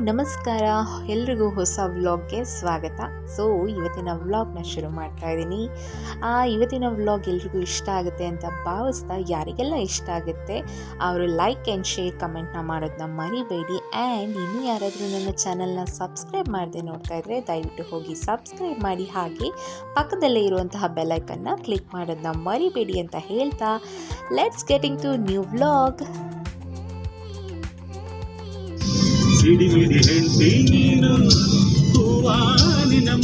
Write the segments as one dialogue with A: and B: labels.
A: ನಮಸ್ಕಾರ. ಎಲ್ರಿಗೂ ಹೊಸ ವ್ಲಾಗ್ಗೆ ಸ್ವಾಗತ. ಸೊ ಇವತ್ತಿನ ವ್ಲಾಗ್ನ ಶುರು ಮಾಡ್ತಾ ಇದ್ದೀನಿ. ಆ, ಇವತ್ತಿನ ವ್ಲಾಗ್ ಎಲ್ರಿಗೂ ಇಷ್ಟ ಆಗುತ್ತೆ ಅಂತ ಭಾವಿಸ್ತಾ ಯಾರಿಗೆಲ್ಲ ಇಷ್ಟ ಆಗುತ್ತೆ ಅವರು ಲೈಕ್ ಆ್ಯಂಡ್ ಶೇರ್ ಕಮೆಂಟ್ನ ಮಾಡೋದನ್ನ ಮರಿಬೇಡಿ. ಆ್ಯಂಡ್ ಇನ್ನು ಯಾರಾದರೂ ನನ್ನ ಚಾನಲ್ನ ಸಬ್ಸ್ಕ್ರೈಬ್ ಮಾಡದೆ ನೋಡ್ತಾ ಇದ್ದರೆ ದಯವಿಟ್ಟು ಹೋಗಿ ಸಬ್ಸ್ಕ್ರೈಬ್ ಮಾಡಿ. ಹಾಗೆ ಪಕ್ಕದಲ್ಲೇ ಇರುವಂತಹ ಬೆಲೈಕನ್ನ ಕ್ಲಿಕ್ ಮಾಡೋದನ್ನ ಮರಿಬೇಡಿ ಅಂತ ಹೇಳ್ತಾ let's getting to new vlog
B: ಸಿಡಿ ಮಿಡಿ ಹೆಂಡತಿ ನೀನು.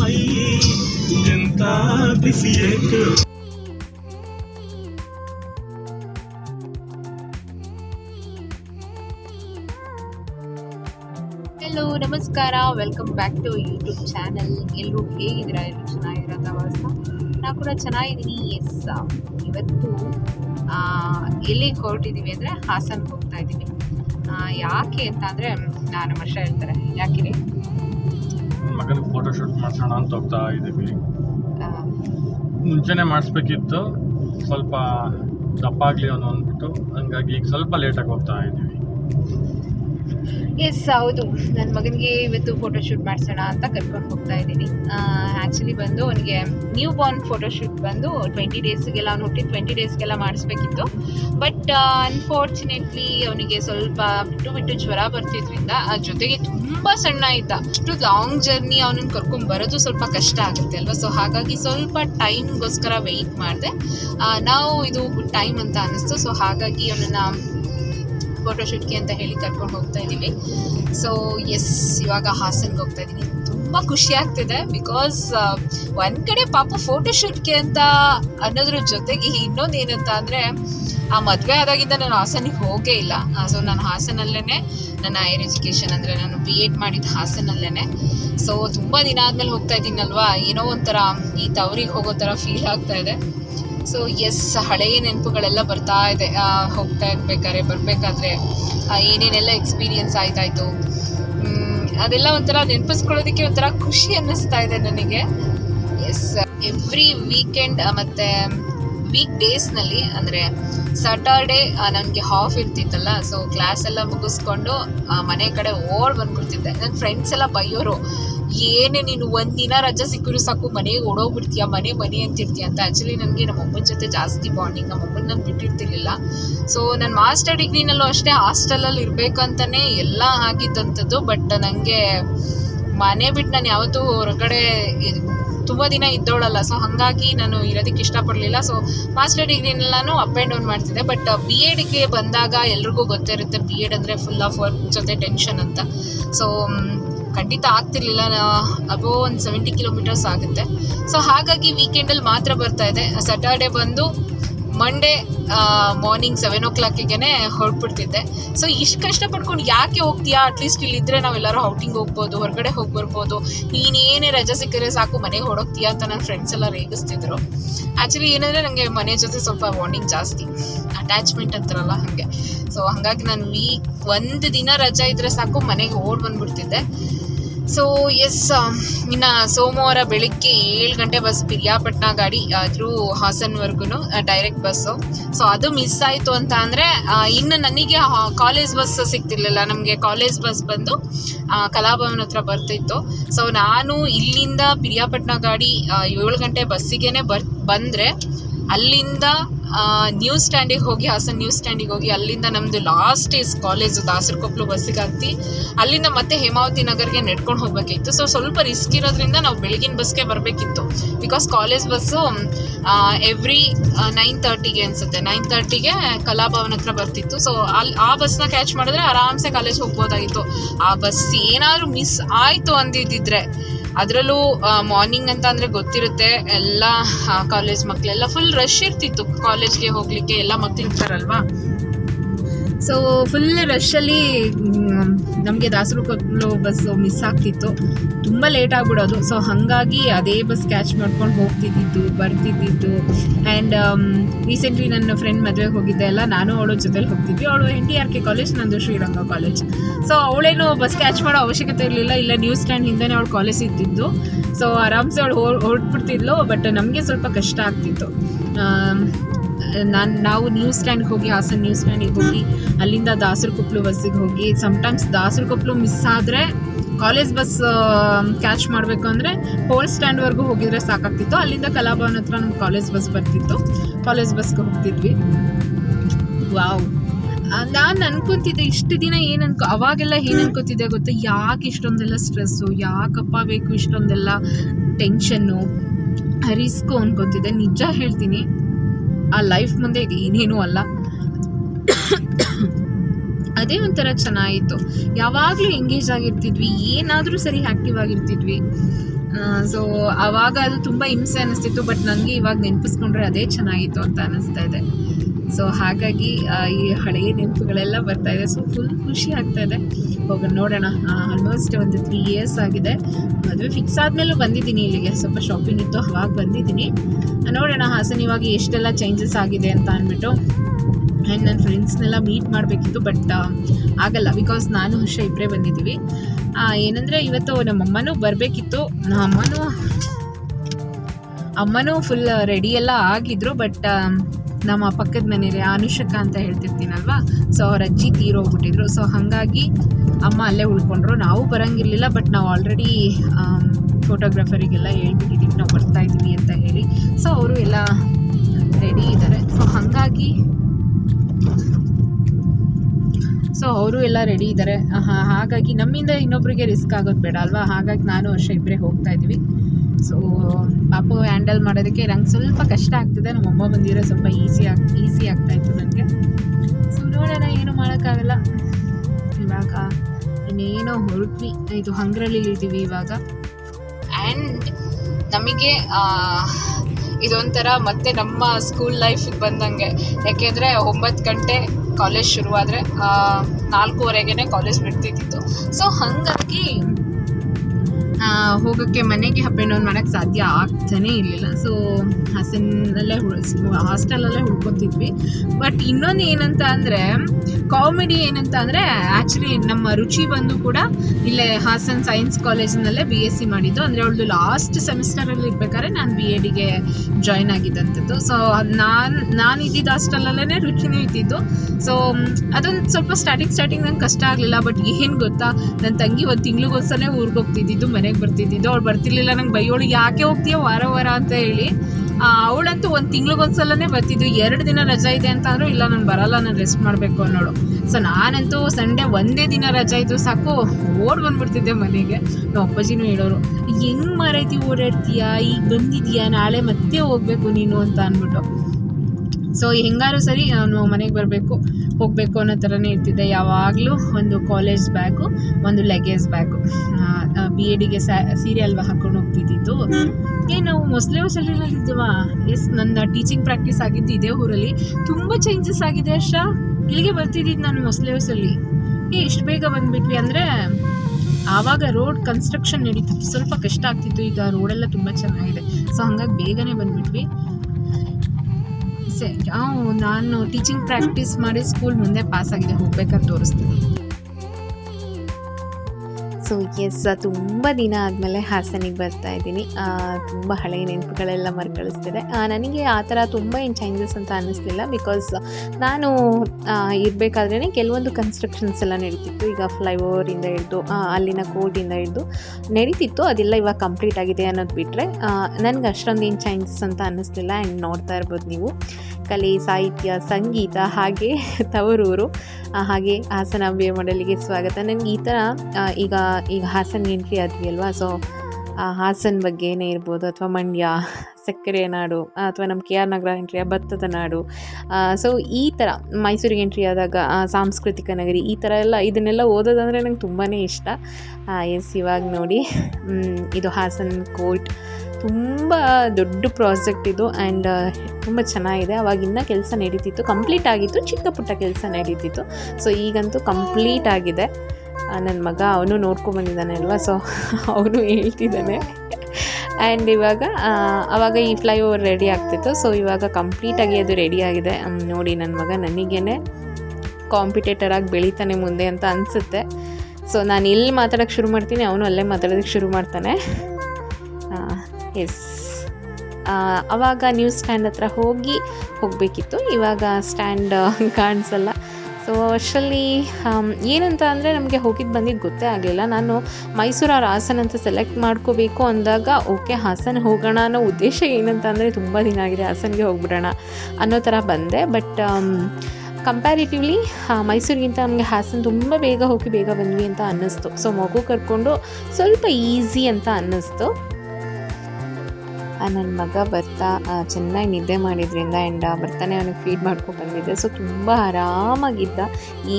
B: ಮೈ ಎಂತ ಬಿಸಿಯೇತು
A: ಹಲೋ ನಮಸ್ಕಾರ. Welcome back to YouTube channel ಎಲ್ಲರೂ ಹೇಗಿದ್ದೀರಾ? ಎಲ್ಲರೂ ಚೆನ್ನಾಗಿರೋ ಪ್ರವಾಸ ನಾ ಕೂಡ ಚೆನ್ನಾಗಿದ್ದೀನಿ. ಎಸ್ ಇವತ್ತು ಆ, ಎಲ್ಲಿಗೆ ಹೊರಟಿದ್ದೀವಿ ಅಂದರೆ ಹಾಸನ್ಗೆ ಹೋಗ್ತಾ ಇದ್ದೀವಿ ಯಾಕೆ ಅಂತ ಅಂದರೆ ನಮ್ಮ ವರ್ಷ ಹೇಳ್ತಾರೆ. ಯಾಕಿರಿ? ಮಗನಿಗೆ
B: ಮಗನ ಫೋಟೋ ಶೂಟ್ ಮಾಡ್ಸೋಣ ಅಂತ ಹೋಗ್ತಾ ಇದ್ದೀವಿ. ಮುಂಚೆನೇ ಮಾಡಿಸ್ಬೇಕಿತ್ತು. ಸ್ವಲ್ಪ ದಪ್ಪ ಆಗ್ಲಿ ಅನ್ನೋ ಅಂದ್ಬಿಟ್ಟು ಹಂಗಾಗಿ ಈಗ ಸ್ವಲ್ಪ ಲೇಟಾಗಿ ಹೋಗ್ತಾ ಇದ್ದೀವಿ.
A: ಎಸ್ ಹೌದು. ನನ್ನ ಮಗನಿಗೆ ಇವತ್ತು ಫೋಟೋ ಶೂಟ್ ಮಾಡಿಸೋಣ ಅಂತ ಕರ್ಕೊಂಡು ಹೋಗ್ತಾ ಇದ್ದೀನಿ. ಆ್ಯಕ್ಚುಲಿ ಬಂದು ಅವನಿಗೆ ನ್ಯೂ ಬಾರ್ನ್ ಫೋಟೋ ಶೂಟ್ ಬಂದು ಟ್ವೆಂಟಿ ಡೇಸ್ಗೆಲ್ಲ ಅವ್ನು ಹುಟ್ಟಿ ಟ್ವೆಂಟಿ ಡೇಸ್ಗೆಲ್ಲ ಮಾಡಿಸ್ಬೇಕಿತ್ತು. ಬಟ್ ಅನ್ಫಾರ್ಚುನೇಟ್ಲಿ ಅವನಿಗೆ ಸ್ವಲ್ಪ ಬಿಟ್ಟು ಬಿಟ್ಟು ಜ್ವರ ಬರ್ತಿದ್ರಿಂದ ಜೊತೆಗೆ ತುಂಬ ಸಣ್ಣ ಇದ್ದ. ಅಷ್ಟು ಲಾಂಗ್ ಜರ್ನಿ ಅವನನ್ನು ಕರ್ಕೊಂಡು ಬರೋದು ಸ್ವಲ್ಪ ಕಷ್ಟ ಆಗುತ್ತೆ ಅಲ್ವಾ? ಸೊ ಹಾಗಾಗಿ ಸ್ವಲ್ಪ ಟೈಮ್ಗೋಸ್ಕರ ವೆಯ್ಟ್ ಮಾಡಿದೆ. ನಾವು ಇದು ಗುಡ್ ಟೈಮ್ ಅಂತ ಅನ್ನಿಸ್ತು ಸೊ ಹಾಗಾಗಿ ಅವನನ್ನು ಫೋಟೋಶೂಟ್ಗೆ ಅಂತ ಹೇಳಿ ಕರ್ಕೊಂಡು ಹೋಗ್ತಾ ಇದ್ದೀವಿ. ಸೊ ಎಸ್ ಇವಾಗ ಹಾಸನ್ಗೆ ಹೋಗ್ತಾ ಇದ್ದೀನಿ. ತುಂಬ ಖುಷಿ ಆಗ್ತಿದೆ ಬಿಕಾಸ್ ಒಂದು ಕಡೆ ಪಾಪ ಫೋಟೋಶೂಟ್ಗೆ ಅಂತ ಅನ್ನೋದ್ರ ಜೊತೆಗೆ ಇನ್ನೊಂದು ಏನಂತ ಅಂದರೆ, ಆ ಮದುವೆ ಆದಾಗಿಂದ ನಾನು ಹಾಸನಿಗೆ ಹೋಗೇ ಇಲ್ಲ. ಸೊ ನಾನು ಹಾಸನಲ್ಲೇ ನನ್ನ ಹೈಯರ್ ಎಜುಕೇಶನ್ ಅಂದರೆ ನಾನು ಬಿ ಎಡ್ ಮಾಡಿದ್ದು ಹಾಸನಲ್ಲೇ ಸೊ ತುಂಬ ದಿನ ಆದ್ಮೇಲೆ ಹೋಗ್ತಾ ಇದ್ದೀನಲ್ವಾ? ಏನೋ ಒಂಥರ ಈ ತವರಿಗೆ ಹೋಗೋ ಥರ ಫೀಲ್ ಆಗ್ತಾ ಇದೆ. ಸೊ ಎಸ್ ಹಳೆಯ ನೆನಪುಗಳೆಲ್ಲ ಬರ್ತಾ ಇದೆ. ಹೋಗ್ತಾ ಇರ್ಬೇಕಾದ್ರೆ, ಬರಬೇಕಾದ್ರೆ ಏನೇನೆಲ್ಲ ಎಕ್ಸ್ಪೀರಿಯನ್ಸ್ ಆಯ್ತಾ ಇತ್ತು ಅದೆಲ್ಲ ಒಂಥರ ನೆನಪಿಸ್ಕೊಳ್ಳೋದಕ್ಕೆ ಒಂಥರ ಖುಷಿ ಅನ್ನಿಸ್ತಾ ಇದೆ ನನಗೆ. ಎಸ್ ಎವ್ರಿ ವೀಕೆಂಡ್ ಮತ್ತು ವೀಕ್ ಡೇಸ್ನಲ್ಲಿ ಅಂದರೆ ಸಾಟರ್ಡೇ ನನಗೆ ಹಾಫ್ ಇರ್ತಿತ್ತಲ್ಲ ಸೊ ಕ್ಲಾಸ್ ಎಲ್ಲ ಮುಗಿಸ್ಕೊಂಡು ಮನೆ ಕಡೆ ಓಡ್ ಬಂದ್ಬಿಡ್ತಿದ್ದೆ. ನನ್ನ ಫ್ರೆಂಡ್ಸ್ ಎಲ್ಲ ಬೈಯೋರು, ಏನೇ ನೀನು ಒಂದಿನ ರಜೆ ಸಿಕ್ಕಿದ್ರು ಸಾಕು, ಮನೆಗೆ ಓಡೋಗ್ಬಿಡ್ತೀಯ, ಮನೆ ಮನೆ ಅಂತಿರ್ತೀಯ? ಅಂತ ಆ್ಯಕ್ಚುಲಿ ನನಗೆ ನಮ್ಮ ಅಮ್ಮನ ಜೊತೆ ಜಾಸ್ತಿ ಬಾಂಡಿಂಗ್ ನಮ್ಮ ಅಮ್ಮನ ನಾನು ಬಿಟ್ಟಿರ್ತಿರ್ಲಿಲ್ಲ. ಸೊ ನನ್ನ ಮಾಸ್ಟರ್ ಡಿಗ್ರಿನಲ್ಲೂ ಅಷ್ಟೇ ಹಾಸ್ಟೆಲಲ್ಲಿ ಇರಬೇಕಂತಲೇ ಎಲ್ಲ ಆಗಿದ್ದಂಥದ್ದು ಬಟ್ ನನಗೆ ಮನೆ ಬಿಟ್ಟು ನಾನು ಯಾವತ್ತೂ ಹೊರಗಡೆ ತುಂಬ ದಿನ ಇದ್ದೋಳಲ್ಲ ಸೊ ಹಾಗಾಗಿ ನಾನು ಇರೋದಕ್ಕೆ ಇಷ್ಟಪಡಲಿಲ್ಲ. ಸೊ ಮಾಸ್ಟರ್ ಡಿಗ್ರಿನೆಲ್ಲನೂ ಅಪ್ ಆ್ಯಂಡ್ ಡೌನ್ ಮಾಡ್ತಿದ್ದೆ. ಬಟ್ ಬಿ ಎಡ್ಗೆ ಬಂದಾಗ ಎಲ್ರಿಗೂ ಗೊತ್ತಿರುತ್ತೆ ಬಿ ಎಡ್ ಅಂದರೆ ಫುಲ್ ಆಫ್ ವರ್ಕ್ ಜೊತೆ ಟೆನ್ಷನ್ ಅಂತ. ಸೊ ಖಂಡಿತ ಆಗ್ತಿರ್ಲಿಲ್ಲ. ಅಬೋ ಒಂದು ಸೆವೆಂಟಿ ಕಿಲೋಮೀಟರ್ಸ್ ಆಗುತ್ತೆ. ಸೊ ಹಾಗಾಗಿ ವೀಕೆಂಡಲ್ಲಿ ಮಾತ್ರ ಬರ್ತಾ ಇದೆ ಸ್ಯಾಟರ್ಡೆ ಬಂದು ಮಂಡೇ ಮಾರ್ನಿಂಗ್ ಸೆವೆನ್ ಓ ಕ್ಲಾಕಿಗೆ ಹೊರಟ್ಬಿಡ್ತಿದ್ದೆ. ಸೊ ಇಷ್ಟು ಪಡ್ಕೊಂಡು ಯಾಕೆ ಹೋಗ್ತೀಯಾ? ಅಟ್ಲೀಸ್ಟ್ ಇಲ್ಲಿದ್ದರೆ ನಾವೆಲ್ಲರೂ ಔಟಿಂಗ್ ಹೋಗ್ಬೋದು, ಹೊರಗಡೆ ಹೋಗಿ ಬರ್ಬೋದು. ನೀನೇನೇ ರಜೆ ಸಿಕ್ಕರೆ ಸಾಕು, ಮನೆಗೆ ಹೊಡೋಗ್ತೀಯಾ ಅಂತ ನನ್ನ ಫ್ರೆಂಡ್ಸ್ ಎಲ್ಲ ರೇಗಿಸ್ತಿದ್ರು. ಆ್ಯಕ್ಚುಲಿ ಏನಂದರೆ ನನಗೆ ಮನೆ ಜೊತೆ ಸ್ವಲ್ಪ ಬಾಂಡಿಂಗ್ ಜಾಸ್ತಿ. ಅಟ್ಯಾಚ್ಮೆಂಟ್ ಅಂತಾರಲ್ಲ ಹಾಗೆ. ಸೊ ಹಾಗಾಗಿ ನಾನು ವೀಕ್ ಒಂದು ದಿನ ರಜೆ ಇದ್ದರೆ ಸಾಕು, ಮನೆಗೆ ಓಡ್ ಬಂದ್ಬಿಡ್ತಿದ್ದೆ. ಸೊ ಎಸ್ ಇನ್ನು ಸೋಮವಾರ ಬೆಳಿಗ್ಗೆ ಏಳು ಗಂಟೆ ಬಸ್ ಪಿರಿಯಾಪಟ್ಟಣ ಗಾಡಿ ಆದರೂ ಹಾಸನ್ವರೆಗೂ ಡೈರೆಕ್ಟ್ ಬಸ್ಸು ಸೊ ಅದು ಮಿಸ್ ಆಯಿತು ಅಂತ ಅಂದರೆ ಇನ್ನು ನನಗೆ ಕಾಲೇಜ್ ಬಸ್ ಸಿಗ್ತಿರ್ಲಿಲ್ಲ. ನಮಗೆ ಕಾಲೇಜ್ ಬಸ್ ಬಂದು ಕಲಾಭವನ್ ಕಲಾಭವನ ಹತ್ರ ಬರ್ತಿತ್ತು. ಸೊ ನಾನು ಇಲ್ಲಿಂದ ಪಿರಿಯಾಪಟ್ಟಣ ಗಾಡಿ ಏಳು ಗಂಟೆ ಬಸ್ಸಿಗೆ ಬರ್, ಬಂದರೆ, ಅಲ್ಲಿಂದ ನ್ಯೂ ಸ್ಟ್ಯಾಂಡಿಗೆ ಹೋಗಿ, ಹಾಸನ್ ನ್ಯೂಸ್ ಸ್ಟ್ಯಾಂಡಿಗೆ ಹೋಗಿ, ಅಲ್ಲಿಂದ ನಮ್ಮದು ಲಾಸ್ಟ್ ಇಸ್ ಕಾಲೇಜು ದಾಸರಕೊಪ್ಪಲು ಬಸ್ಸಿಗೆ ಹತ್ತಿ ಅಲ್ಲಿಂದ ಮತ್ತೆ ಹೇಮಾವತಿ ನಗರ್ಗೆ ನೆಡ್ಕೊಂಡು ಹೋಗಬೇಕಿತ್ತು. ಸೊ ಸ್ವಲ್ಪ ರಿಸ್ಕ್ ಇರೋದ್ರಿಂದ ನಾವು ಬೆಳಗಿನ ಬಸ್ಗೆ ಬರಬೇಕಿತ್ತು. Because college bus every nine ತರ್ಟಿಗೆ ಅನಿಸುತ್ತೆ. ನೈನ್ ತರ್ಟಿಗೆ ಕಲಾಭವನ್ ಹತ್ರ ಬರ್ತಿತ್ತು. ಸೊ ಅಲ್ಲಿ ಆ ಬಸ್ನ ಕ್ಯಾಚ್ ಮಾಡಿದ್ರೆ ಆರಾಮ್ಸೆ ಕಾಲೇಜ್ ಹೋಗ್ಬೋದಾಗಿತ್ತು. ಆ ಬಸ್ ಏನಾದರೂ ಮಿಸ್ ಆಯಿತು ಅಂದಿದ್ದಿದ್ರೆ ಅದರಲ್ಲೂ ಮಾರ್ನಿಂಗ್ ಅಂತ ಅಂದರೆ ಗೊತ್ತಿರುತ್ತೆ, ಎಲ್ಲ ಕಾಲೇಜ್ ಮಕ್ಕಳೆಲ್ಲ ಫುಲ್ ರಶ್ ಇರ್ತಿತ್ತು. ಕಾಲೇಜ್ಗೆ ಹೋಗ್ಲಿಕ್ಕೆ ಎಲ್ಲ ಮಕ್ಳು ಇರ್ತಾರಲ್ವಾ? ಸೊ ಫುಲ್ ರಶಲ್ಲಿ ನಮಗೆ ದಾಸರು ಕೊಪ್ಪಲು ಬಸ್ಸು ಮಿಸ್ ಆಗ್ತಿತ್ತು. ತುಂಬ ಲೇಟ್ ಆಗಿಬಿಡೋದು. ಸೊ ಹಾಗಾಗಿ ಅದೇ ಬಸ್ ಕ್ಯಾಚ್ ಮಾಡ್ಕೊಂಡು ಹೋಗ್ತಿದ್ದಿದ್ದು, ಬರ್ತಿದ್ದಿದ್ದು. ಆ್ಯಂಡ್ ರೀಸೆಂಟ್ಲಿ ನನ್ನ ಫ್ರೆಂಡ್ ಮದುವೆಗೆ ಹೋಗಿದ್ದೆ ಎಲ್ಲ ನಾನು ಅವಳ ಜೊತೆಲಿ ಹೋಗ್ತಿದ್ವಿ. ಅವಳು N T R K college ನಂದು ಶ್ರೀರಂಗ ಕಾಲೇಜ್ ಸೊ ಅವಳೇನು ಬಸ್ ಕ್ಯಾಚ್ ಮಾಡೋ ಅವಶ್ಯಕತೆ ಇರಲಿಲ್ಲ. ಇಲ್ಲ ನ್ಯೂಸ್ ಸ್ಟ್ಯಾಂಡ್ ಹಿಂದೆನೇ ಅವಳು ಕಾಲೇಜ್ ಇದ್ದಿದ್ದು. ಸೊ ಆರಾಮ್ಸೆ ಅವಳು ಹೊರಟ್ಬಿಡ್ತಿದ್ಲು ಬಟ್ ನಮಗೆ ಸ್ವಲ್ಪ ಕಷ್ಟ ಆಗ್ತಿತ್ತು. ನಾನು, ನಾವು ನ್ಯೂಸ್ ಸ್ಟ್ಯಾಂಡ್ಗೆ ಹೋಗಿ, ಹಾಸನ್ ನ್ಯೂಸ್ ಸ್ಟ್ಯಾಂಡಿಗೆ ಹೋಗಿ, ಅಲ್ಲಿಂದ ದಾಸರಕೊಪ್ಲು ಬಸ್ಸಿಗೆ ಹೋಗಿ ಸಮ್ಟೈಮ್ಸ್ ದಾಸರಕೊಪ್ಲು ಮಿಸ್ ಆದರೆ ಕಾಲೇಜ್ ಬಸ್ ಕ್ಯಾಚ್ ಮಾಡಬೇಕು ಅಂದರೆ ಹೋಲ್ ಸ್ಟ್ಯಾಂಡ್ವರೆಗೂ ಹೋಗಿದ್ರೆ ಸಾಕಾಗ್ತಿತ್ತು. ಅಲ್ಲಿಂದ ಕಲಾಭವನ ಹತ್ರ ನಮ್ಮ ಕಾಲೇಜ್ ಬಸ್ ಬರ್ತಿತ್ತು. ಕಾಲೇಜ್ ಬಸ್ಗೆ ಹೋಗ್ತಿದ್ವಿ. ವಾವ್ ನಾನು ಅನ್ಕೊತಿದ್ದೆ, ಇಷ್ಟು ದಿನ ಏನು ಅನ್ಕೊ, ಅವಾಗೆಲ್ಲ ಏನು ಅನ್ಕೋತಿದ್ದೆ ಗೊತ್ತಾ? ಯಾಕೆ ಇಷ್ಟೊಂದೆಲ್ಲ ಸ್ಟ್ರೆಸ್ಸು ಯಾಕಪ್ಪ ಬೇಕು ಇಷ್ಟೊಂದೆಲ್ಲ ಟೆನ್ಷನ್ನು ರಿಸ್ಕು ಅನ್ಕೋತಿದ್ದೆ. ನಿಜ ಹೇಳ್ತೀನಿ ಆ ಲೈಫ್ ಮುಂದೆ ಇದು ಏನೇನೂ ಅಲ್ಲ. ಅದೇ ಒಂಥರ ಚೆನ್ನಾಗಿತ್ತು. ಯಾವಾಗಲೂ ಎಂಗೇಜ್ ಆಗಿರ್ತಿದ್ವಿ, ಏನಾದರೂ ಸರಿ ಆ್ಯಕ್ಟಿವ್ ಆಗಿರ್ತಿದ್ವಿ. ಸೊ ಆವಾಗ ಅದು ತುಂಬ ಹಿಂಸೆ ಅನ್ನಿಸ್ತಿತ್ತು ಬಟ್ ನನಗೆ ಇವಾಗ ನೆನಪಿಸ್ಕೊಂಡ್ರೆ ಅದೇ ಚೆನ್ನಾಗಿತ್ತು ಅಂತ ಅನ್ನಿಸ್ತಾ ಇದೆ. ಸೊ ಹಾಗಾಗಿ ಈ ಹಳೆಯ ನೆನಪುಗಳೆಲ್ಲ ಬರ್ತಾ ಇದೆ. ಸೊ ಫುಲ್ ಖುಷಿ ಆಗ್ತಾ ಇದೆ. ಹೋಗಿ ನೋಡೋಣ. ಆಲ್ಮೋಸ್ಟ್ ಒಂದು ತ್ರೀ ಇಯರ್ಸ್ ಆಗಿದೆ. ಮದುವೆ ಫಿಕ್ಸ್ ಆದಮೇಲೂ ಬಂದಿದ್ದೀನಿ ಇಲ್ಲಿಗೆ. ಸ್ವಲ್ಪ ಶಾಪಿಂಗ್ ಇತ್ತು. ಅವಾಗ ಬಂದಿದ್ದೀನಿ. ನೋಡೋಣ. ಹಾಸನ್ ಇವಾಗ ಎಷ್ಟೆಲ್ಲ ಚೇಂಜಸ್ ಆಗಿದೆ ಅಂತ ಅಂದ್ಬಿಟ್ಟು ಆ್ಯಂಡ್ ನನ್ನ ಫ್ರೆಂಡ್ಸ್ನೆಲ್ಲ ಮೀಟ್ ಮಾಡಬೇಕಿತ್ತು. ಬಟ್ ಆಗಲ್ಲ. ಬಿಕಾಸ್ ನಾನು ಹರ್ಷ ಇಬ್ಬರೇ ಬಂದಿದ್ದೀವಿ. ಏನಂದರೆ ಇವತ್ತು ನಮ್ಮಮ್ಮನೂ ಬರಬೇಕಿತ್ತು. ಅಮ್ಮನೂ ಅಮ್ಮನೂ ಫುಲ್ ರೆಡಿ ಎಲ್ಲ ಆಗಿದ್ರು. ಬಟ್ ನಮ್ಮ ಪಕ್ಕದ ಮನೇಲಿ ಅನುಷಕ ಅಂತ ಹೇಳ್ತಿರ್ತೀನಲ್ವಾ? ಸೊ ಅವ್ರ ಅಜ್ಜಿ ತೀರೋಗ್ಬಿಟ್ಟಿದ್ರು ಸೊ ಹಾಗಾಗಿ ಅಮ್ಮ ಅಲ್ಲೇ ಉಳ್ಕೊಂಡ್ರು. ನಾವು ಬರೋಂಗಿರ್ಲಿಲ್ಲ ಬಟ್ ನಾವು ಆಲ್ರೆಡಿ ಫೋಟೋಗ್ರಾಫರಿಗೆಲ್ಲ ಹೇಳ್ಬಿಟ್ಟಿದ್ದೀವಿ ನಾವು ಬರ್ತಾ ಇದ್ದೀವಿ ಅಂತ ಹೇಳಿ. ಸೊ ಅವರು ಎಲ್ಲ ರೆಡಿ ಇದ್ದಾರೆ ಸೊ ಹಾಗಾಗಿ ಸೊ ಅವರು ಎಲ್ಲ ರೆಡಿ ಇದ್ದಾರೆ ಹಾಗಾಗಿ ನಮ್ಮಿಂದ ಇನ್ನೊಬ್ರಿಗೆ ರಿಸ್ಕ್ ಆಗೋದು ಬೇಡ ಅಲ್ವಾ? ಹಾಗಾಗಿ ನಾನು ಅಷ್ಟೇ ಇಬ್ಬರೇ ಹೋಗ್ತಾ ಇದ್ದೀವಿ. ಸೊ ಪಾಪು ಹ್ಯಾಂಡಲ್ ಮಾಡೋದಕ್ಕೆ ನಂಗೆ ಸ್ವಲ್ಪ ಕಷ್ಟ ಆಗ್ತಿದೆ. ನಮ್ಮ ಅಮ್ಮ ಬಂದಿರೋ ಸ್ವಲ್ಪ ಈಸಿ ಆಗ್ ಈಸಿ ಆಗ್ತಾ ಇತ್ತು ನನಗೆ ಸೊ ನೋಡೋಣ ಏನು ಮಾಡೋಕ್ಕಾಗಲ್ಲ. ಇವಾಗ ಇನ್ನೇನೋ ಹೊರಟ್ವಿ. ಇದು ಹಂಗ್ರಲ್ಲಿ ಇದ್ದೀವಿ ಇವಾಗ. ಆ್ಯಂಡ್ ನಮಗೆ ಇದೊಂಥರ ಮತ್ತೆ ನಮ್ಮ ಸ್ಕೂಲ್ ಲೈಫಿಗೆ ಬಂದಂಗೆ. ಯಾಕೆಂದರೆ ಒಂಬತ್ತು ಗಂಟೆ ಕಾಲೇಜ್ ಶುರುವಾದರೆ ನಾಲ್ಕೂವರೆಗೆ ಕಾಲೇಜ್ ಬಿಡ್ತಿದ್ದಿತ್ತು. ಸೊ ಹಾಗಾಗಿ ಹೋಗೋಕ್ಕೆ ಮನೆಗೆ ಹಬ್ಬೆಣ್ಣವ್ರು ಮಾಡೋಕ್ಕೆ ಸಾಧ್ಯ ಆಗ್ತಾನೇ ಇರಲಿಲ್ಲ. ಸೊ ಹಾಸನಲ್ಲೇ ಹಾಸ್ಟೆಲಲ್ಲೇ ಹುಡ್ಕೋತಿದ್ವಿ. ಬಟ್ ಇನ್ನೊಂದು ಏನಂತ ಅಂದರೆ ಕಾಮಿಡಿ ಏನಂತ ಅಂದರೆ ಆ್ಯಕ್ಚುಲಿ ನಮ್ಮ ರುಚಿ ಬಂದು ಕೂಡ ಇಲ್ಲೇ ಹಾಸನ್ ಸೈನ್ಸ್ ಕಾಲೇಜಿನಲ್ಲೇ ಬಿ ಎಸ್ ಸಿ ಮಾಡಿದ್ದು. ಅಂದರೆ ಅವಳದು ಲಾಸ್ಟ್ ಸೆಮಿಸ್ಟರಲ್ಲಿ ಇರ್ಬೇಕಾದ್ರೆ ನಾನು ಬಿ ಎಡಿಗೆ ಜಾಯ್ನ್ ಆಗಿದ್ದಂಥದ್ದು ಸೊ ನಾನು ನಾನು ಇದ್ದಿದ್ದು ಹಾಸ್ಟೆಲಲ್ಲೇ ರುಚಿನೂ ಇದ್ದಿದ್ದು. ಸೊ ಅದೊಂದು ಸ್ವಲ್ಪ ಸ್ಟಾರ್ಟಿಂಗ್ ಸ್ಟಾರ್ಟಿಂಗ್ ನಂಗೆ ಕಷ್ಟ ಆಗಲಿಲ್ಲ. ಬಟ್ ಏನು ಗೊತ್ತಾ ನನ್ನ ತಂಗಿ ಒಂದು ತಿಂಗ್ಳಿಗೊಂದ್ಸಲ ಊರಿಗೆ ಹೋಗ್ತಿದ್ದಿದ್ದು ಮನೆಗೆ ಬರ್ತಿದ್ದಿದ್ದು ಅವಳು ಬರ್ತಿರ್ಲಿಲ್ಲ. ನಂಗೆ ಬೈಯೋಳು ಯಾಕೆ ಹೋಗ್ತೀಯ ವಾರ ವಾರ ಅಂತ ಹೇಳಿ ಅವಳಂತೂ ಒಂದು ತಿಂಗ್ಳಿಗೊಂದ್ಸಲನೇ ಬರ್ತಿದ್ದು ಎರಡು ದಿನ ರಜಾ ಇದೆ ಅಂತ ಅಂದರೂ, ಇಲ್ಲ, ನಾನು ಬರಲ್ಲ, ನಾನು ರೆಸ್ಟ್ ಮಾಡಬೇಕು ಅನ್ನೋಳು. ಸೊ ನಾನಂತೂ ಸಂಡೇ ಒಂದೇ ದಿನ ರಜಾ ಇದ್ದು ಸಾಕು, ಓಡ್ ಬಂದ್ಬಿಡ್ತಿದ್ದೆ ಮನೆಗೆ. ನಮ್ಮ ಅಪ್ಪಾಜಿನೂ ಹೇಳೋರು, ಹೆಂಗ್ ಮಾರೈತಿ ಓಡಾಡ್ತೀಯಾ? ಈಗ ಬಂದಿದ್ಯಾ? ನಾಳೆ ಮತ್ತೆ ಹೋಗ್ಬೇಕು ನೀನು ಅಂತ ಅಂದ್ಬಿಟ್ಟು. ಸೊ ಹೆಂಗಾರು ಸರಿ ನಾನು ಮನೆಗೆ ಬರಬೇಕು, ಹೋಗಬೇಕು ಅನ್ನೋ ಥರನೇ ಇರ್ತಿದ್ದೆ ಯಾವಾಗಲೂ ಒಂದು ಕಾಲೇಜ್ ಬ್ಯಾಗು ಒಂದು ಲಗೇಜ್ ಬ್ಯಾಗು ಬಿ ಎಡಿಗೆ ಸೀರೆ ಅಲ್ವಾ ಹಾಕೊಂಡು ಹೋಗ್ತಿದ್ದಿದ್ದು. ಏ, ನಾವು ಮೊಸಳೆ ಹೊಸಲಿನಲ್ಲಿದ್ದೀವ ಎಸ್ ನನ್ನ ಟೀಚಿಂಗ್ ಪ್ರಾಕ್ಟೀಸ್ ಆಗಿದ್ದು ಇದೇ ಊರಲ್ಲಿ. ತುಂಬ ಚೇಂಜಸ್ ಆಗಿದೆ ಅಷ್ಟ ಇಲ್ಲಿಗೆ ಬರ್ತಿದ್ದಿದ್ದು ನಾನು ಮೊಸಳೆ ಹೊಸಲ್ಲಿ ಏ, ಇಷ್ಟು ಬೇಗ ಬಂದುಬಿಟ್ವಿ ಅಂದರೆ, ಆವಾಗ ರೋಡ್ ಕನ್ಸ್ಟ್ರಕ್ಷನ್ ನಡೀತಿತ್ತು. ಸ್ವಲ್ಪ ಕಷ್ಟ ಆಗ್ತಿತ್ತು. ಈಗ ರೋಡೆಲ್ಲ ತುಂಬ ಚೆನ್ನಾಗಿದೆ. ಸೊ ಹಂಗಾಗಿ ಬೇಗನೆ ಬಂದುಬಿಟ್ವಿ. ಸರಿ ನಾನು ಟೀಚಿಂಗ್ ಪ್ರಾಕ್ಟೀಸ್ ಮಾಡಿ ಸ್ಕೂಲ್ ಮುಂದೆ ಪಾಸ್ ಆಗಿದೆ. ಹೋಗ್ಬೇಕಾದ್ರೆ ತೋರಿಸ್ತೀನಿ.
C: ಸೊ ಎಸ್ ತುಂಬ ದಿನ ಆದಮೇಲೆ ಹಾಸನಿಗೆ ಬರ್ತಾ ಇದ್ದೀನಿ. ತುಂಬ ಹಳೆಯ ನೆನಪುಗಳೆಲ್ಲ ಮರುಕಳಿಸ್ತಿದೆ. ನನಗೆ ಆ ಥರ ತುಂಬ ಏನು ಚೇಂಜಸ್ ಅಂತ ಅನ್ನಿಸ್ಲಿಲ್ಲ ಬಿಕಾಸ್ ನಾನು ಇರಬೇಕಾದ್ರೇ ಕೆಲವೊಂದು ಕನ್ಸ್ಟ್ರಕ್ಷನ್ಸ್ ಎಲ್ಲ ನಡೀತಿತ್ತು. ಈಗ ಫ್ಲೈಓವರಿಂದ ಹಿಡಿದು ಅಲ್ಲಿನ ಕೋರ್ಟಿಂದ ಹಿಡಿದು ನಡೀತಿತ್ತು. ಅದೆಲ್ಲ ಇವಾಗ ಕಂಪ್ಲೀಟ್ ಆಗಿದೆ ಅನ್ನೋದು ಬಿಟ್ಟರೆ ನನಗೆ ಅಷ್ಟೊಂದು ಏನು ಚೇಂಜಸ್ ಅಂತ ಅನ್ನಿಸ್ಲಿಲ್ಲ. ಆ್ಯಂಡ್ ನೋಡ್ತಾ ಇರ್ಬೋದು ನೀವು. ಕಲೆ, ಸಾಹಿತ್ಯ, ಸಂಗೀತ ಹಾಗೆ ತವರೂರು. ಹಾಗೆ ಹಾಸನ ಅಂಬಿಯ ಮಾಡಲಿಗೆ ಸ್ವಾಗತ. ನನಗೆ ಈ ಥರ ಈಗ ಈಗ ಹಾಸನ್ ಎಂಟ್ರಿ ಆದ್ವಿ ಅಲ್ವಾ ಸೊ ಹಾಸನ ಬಗ್ಗೆ ಏನೇ ಇರ್ಬೋದು ಅಥವಾ ಮಂಡ್ಯ, ಸಕ್ಕರೆ ನಾಡು ಅಥವಾ ನಮ್ಮ ಕೆ ಆರ್ ನಗರ ಎಂಟ್ರಿ ಭತ್ತದ ನಾಡು. ಸೊ ಈ ಥರ ಮೈಸೂರಿಗೆ ಎಂಟ್ರಿ ಆದಾಗ ಸಾಂಸ್ಕೃತಿಕ ನಗರಿ, ಈ ಥರ ಎಲ್ಲ ಇದನ್ನೆಲ್ಲ ಓದೋದಂದರೆ ನಂಗೆ ತುಂಬಾ ಇಷ್ಟ. ಎಸ್, ಇವಾಗ ನೋಡಿ. ಇದು ಹಾಸನ್ ಕೋರ್ಟ್. ತುಂಬ ದೊಡ್ಡ ಪ್ರಾಜೆಕ್ಟ್ ಇದು ಆ್ಯಂಡ್ ತುಂಬ ಚೆನ್ನಾಗಿದೆ. ಅವಾಗಿನ್ನ ಕೆಲಸ ನಡೀತಿತ್ತು. ಕಂಪ್ಲೀಟ್ ಆಗಿತ್ತು. ಚಿಕ್ಕ ಪುಟ್ಟ ಕೆಲಸ ನಡೀತಿತ್ತು. ಸೊ, ಈಗಂತೂ ಕಂಪ್ಲೀಟ್ ಆಗಿದೆ. ನನ್ನ ಮಗ ಅವನು ನೋಡ್ಕೊಂಬಂದಿದ್ದಾನೆ ಅಲ್ವಾ? ಸೊ, ಅವನು ಹೇಳ್ತಿದ್ದಾನೆ. ಆ್ಯಂಡ್ ಇವಾಗ ಆವಾಗ ಈ ಫ್ಲೈಓವರ್ ರೆಡಿ ಆಗ್ತಿತ್ತು. ಸೊ, ಇವಾಗ ಕಂಪ್ಲೀಟಾಗಿ ಅದು ರೆಡಿ ಆಗಿದೆ. ನೋಡಿ ನನ್ನ ಮಗ ನನಗೇ ಕಾಂಪಿಟೇಟರ್ ಆಗಿ ಬೆಳೀತಾನೆ ಮುಂದೆ ಅಂತ ಅನಿಸುತ್ತೆ. ಸೊ, ನಾನು ಇಲ್ಲಿ ಮಾತಾಡೋಕ್ಕೆ ಶುರು ಮಾಡ್ತೀನಿ. ಅವನು ಅಲ್ಲೇ ಮಾತಾಡೋದಕ್ಕೆ ಶುರು ಮಾಡ್ತಾನೆ. ಎಸ್
A: ಆವಾಗ ನ್ಯೂಸ್ ಸ್ಟ್ಯಾಂಡ್ ಹತ್ರ ಹೋಗಿ ಹೋಗಬೇಕಿತ್ತು. ಇವಾಗ ಸ್ಟ್ಯಾಂಡ್ ಕಾಣಿಸಲ್ಲ. ಸೊ ಅಷ್ಟರಲ್ಲಿ ಏನಂತ ಅಂದರೆ ನಮಗೆ ಹೋಗಿದ್ದು ಬಂದಿದ್ದು ಗೊತ್ತೇ ಆಗಲಿಲ್ಲ. ನಾನು ಮೈಸೂರು ಅವ್ರ ಹಾಸನ ಅಂತ ಸೆಲೆಕ್ಟ್ ಮಾಡ್ಕೋಬೇಕು ಅಂದಾಗ, ಓಕೆ, ಹಾಸನ ಹೋಗೋಣ ಅನ್ನೋ ಉದ್ದೇಶ ಏನಂತ ಅಂದರೆ ತುಂಬ ದಿನ ಆಗಿದೆ, ಹಾಸನಿಗೆ ಹೋಗ್ಬಿಡೋಣ ಅನ್ನೋ ಥರ ಬಂದೆ. ಬಟ್ ಕಂಪ್ಯಾರಿಟಿವ್ಲಿ ಮೈಸೂರಿಗಿಂತ ನಮಗೆ ಹಾಸನ ತುಂಬ ಬೇಗ ಹೋಗಿ ಬೇಗ ಬಂದ್ವಿ ಅಂತ ಅನ್ನಿಸ್ತು. ಸೊ ಮಗು ಕರ್ಕೊಂಡು ಸ್ವಲ್ಪ ಈಸಿ ಅಂತ ಅನ್ನಿಸ್ತು. ನನ್ನ ಮಗ ಬರ್ತಾ ಚೆನ್ನಾಗಿ ನಿದ್ದೆ ಮಾಡಿದ್ರಿಂದ ಆ್ಯಂಡ್ ಬರ್ತಾನೆ ಅವನಿಗೆ ಫೀಡ್ ಮಾಡ್ಕೊಂಡು ಬಂದಿದ್ದೆ. ಸೊ ತುಂಬ ಆರಾಮಾಗಿದ್ದ.